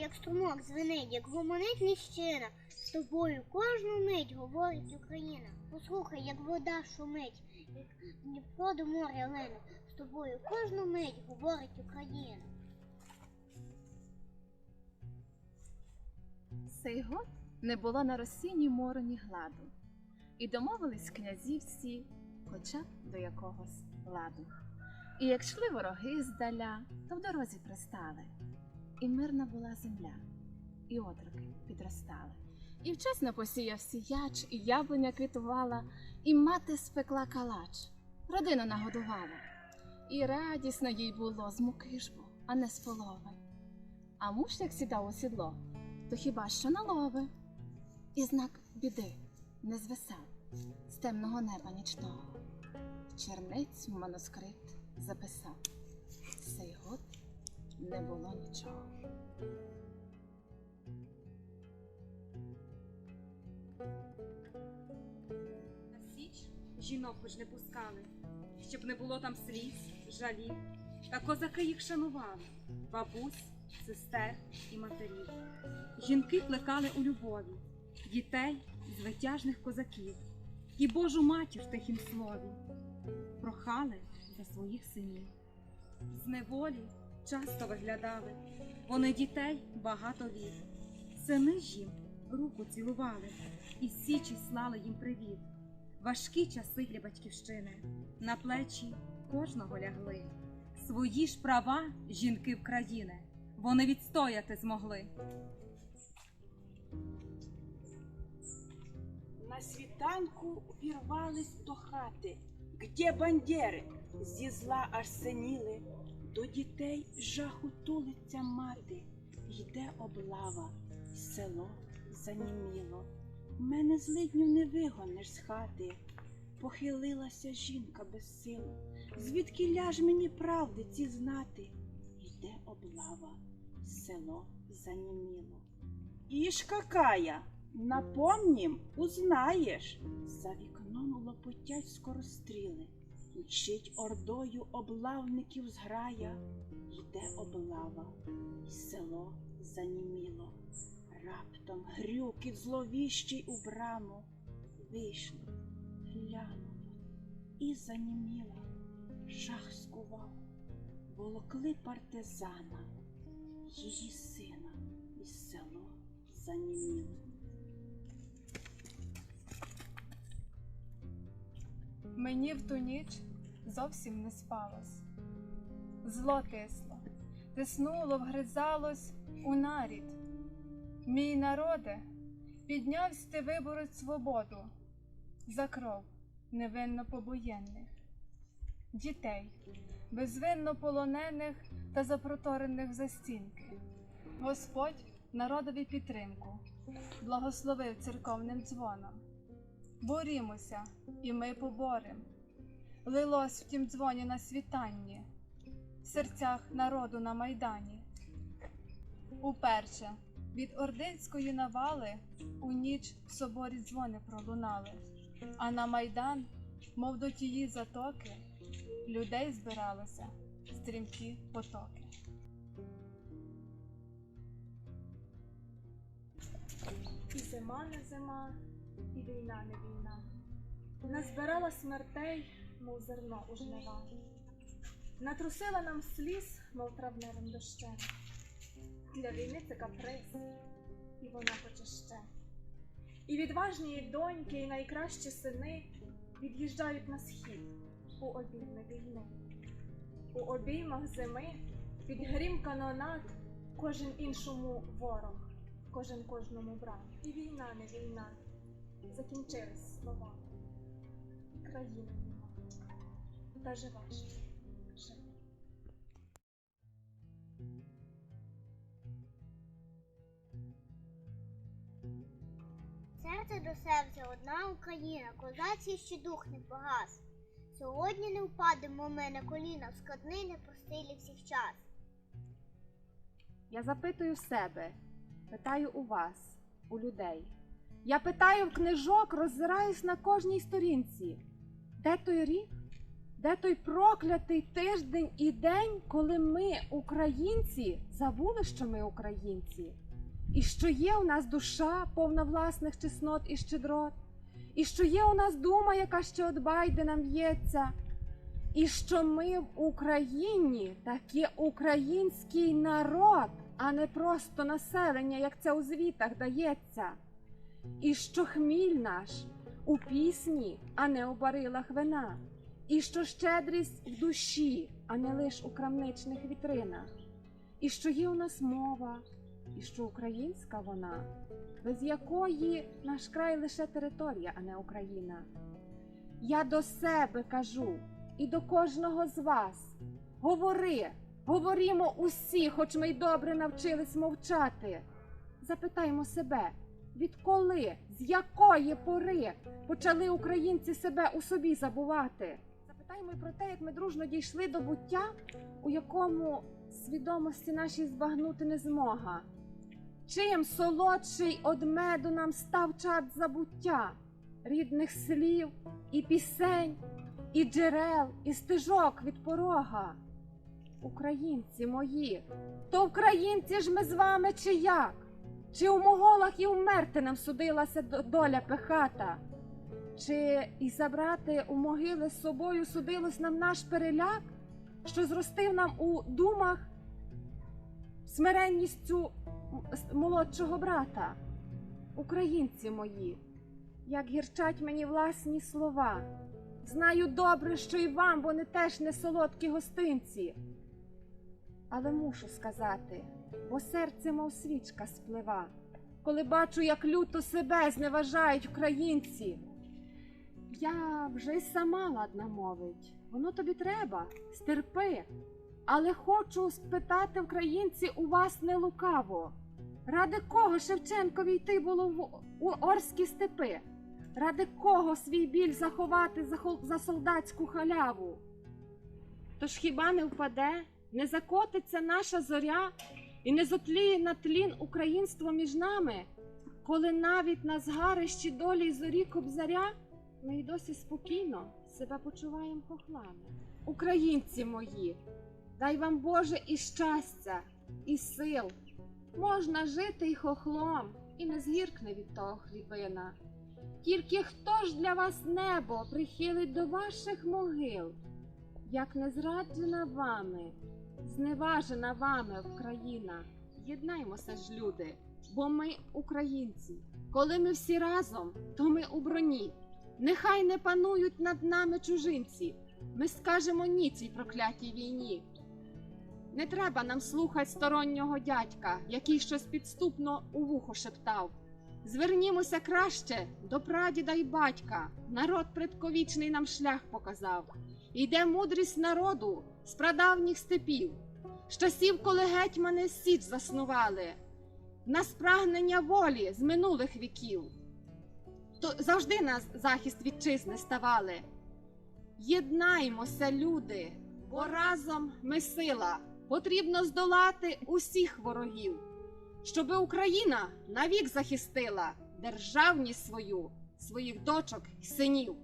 як струмок звенить, як гомонить ліщина. З тобою кожну мить говорить Україна. Послухай, як вода шумить, як Дніпро до моря лине. З тобою кожну мить говорить Україна. Сей год не було на росіні мору ні гладу, і домовились князі всі, хоча б до якогось ладу. І як йшли вороги здаля, то в дорозі пристали, і мирна була земля, і отроки підростали. І вчасно посіяв сіяч, і яблуня квітувала, і мати спекла калач, родину нагодувала. І радісно їй було з муки ж бо, а не з полови. А муж як сідав у сідло, то хіба що налови. І знак біди не звисав з темного неба нічного. Чернець в манускрипт записав. Сей год не було нічого. На січ жінок хоч не пускали, щоб не було там сліз, жалів. Та козаки їх шанували, бабусь, сестер і матерів. Жінки плекали у любові, дітей з витяжних козаків, і Божу матір в тихім слові прохали за своїх синів. З неволі часто виглядали, вони дітей багато вів. Сини ж їм руку цілували, і січі слали їм привіт. Важкі часи для батьківщини на плечі кожного лягли. Свої ж права жінки в країни вони відстояти змогли. На світанку вірвались до хати, где бандери зі зла аж синіли, до дітей жаху тулиться мати, йде облава, село заніміло. Мене злидню не вигониш з хати. Похилилася жінка без сил. Звідки ляж мені правди ці знати? Йде облава, село заніміло. Ишь какая! Напомнім, узнаєш. За вікном лопотять скоростріли, мчить ордою облавників зграя, йде облава, і село заніміло. Раптом грюкіт зловіщий у браму. Вийшли, глянули і заніміла. Жах скував, волокли партизана, її сина, і село заніміло. Мені в ту ніч зовсім не спалось. Зло тисло, тиснуло, вгризалось у нарід. Мій народе, піднявсь ти вибороть свободу за кров невинно побоєнних, дітей, безвинно полонених та запроторених в застінки. Господь народові підтримку, благословив церковним дзвоном. Борімося, і ми поборем. Лилось в тім дзвоні на світанні, в серцях народу на майдані. Уперше від ординської навали у ніч в соборі дзвони пролунали, а на майдан, мов до тії затоки, людей збиралося стрімкі потоки. І зима не зима, і війна не війна. Назбирала смертей, мов зерно у жнива. Натрусила нам сліз, мов травневим дощем. Для війни це каприз, і вона хоче ще. І відважні її доньки, і найкращі сини від'їжджають на схід у обійми війни. У обіймах зими під грім канонат кожен іншому ворог, кожен кожному брат. І війна не війна. Закінчились слова. Нема. Та жива ще, жива. Серце до серця одна Україна, козацький ще дух не погас. Сьогодні не впадемо ми на коліна в складний непростий для всіх час. Я запитую себе, питаю у вас, у людей. Я питаю в книжок, роззираюсь на кожній сторінці. Де той рік, Де той проклятий тиждень і день, коли ми, українці, забули, що ми українці, і що є у нас душа повна власних чеснот і щедрот, і що є у нас дума, яка ще от Байдена в'ється, і що ми в Україні таки український народ, а не просто населення, як це у звітах дається, і що хміль наш у пісні, а не у барилах вина, і що щедрість в душі, а не лиш у крамничних вітринах, і що є у нас мова, і що українська вона, без якої наш край лише територія, а не Україна. Я до себе кажу і до кожного з вас. Говори, говорімо усі, хоч ми й добре навчились мовчати. Запитаймо себе, відколи, з якої пори почали українці себе у собі забувати? Запитаймо й про те, як ми дружно дійшли до буття, у якому свідомості нашій збагнути не змога. Чим солодший од меду нам став чад забуття, рідних слів і пісень, і джерел, і стежок від порога. Українці мої, то українці ж ми з вами чи як? Чи у моголах і вмерти нам судилася доля пехата? Чи і забрати у могили з собою судилось нам наш переляк, що зростив нам у думах смиренністю молодшого брата? Українці мої, як гірчать мені власні слова. Знаю добре, що і вам вони теж не солодкі гостинці. Але мушу сказати, бо серце, мов свічка, сплива, коли бачу, як люто себе зневажають українці. Я вже й сама ладна мовить. Воно тобі треба, стерпи. Але хочу спитати українці у вас не лукаво. Ради кого Шевченкові йти було в у орські степи? Ради кого свій біль заховати за, хол- за солдатську халяву? Тож хіба не впаде, не закотиться наша зоря і не зотліє на тлін українство між нами, коли навіть на згарищі долі й зорі кобзаря ми й досі спокійно себе почуваємо хохлами. Українці мої, дай вам Боже і щастя, і сил. Можна жити й хохлом, і не згіркне від того хлібина. Тільки хто ж для вас небо прихилить до ваших могил, як не зраджена вами, зневажена вами Україна. Єднаймося ж, люди, бо ми українці. Коли ми всі разом, то ми у броні. Нехай не панують над нами чужинці. Ми скажемо ні цій проклятій війні. Не треба нам слухати стороннього дядька, який щось підступно у вухо шептав. Звернімося краще до прадіда й батька. Народ предковічний нам шлях показав. Йде мудрість народу з прадавніх степів, з часів, коли гетьмани січ заснували, на спрагнення волі з минулих віків. То завжди на захист вітчизни ставали. Єднаймося, люди, бо разом ми сила. Потрібно здолати усіх ворогів, щоби Україна навік захистила державність свою, своїх дочок і синів.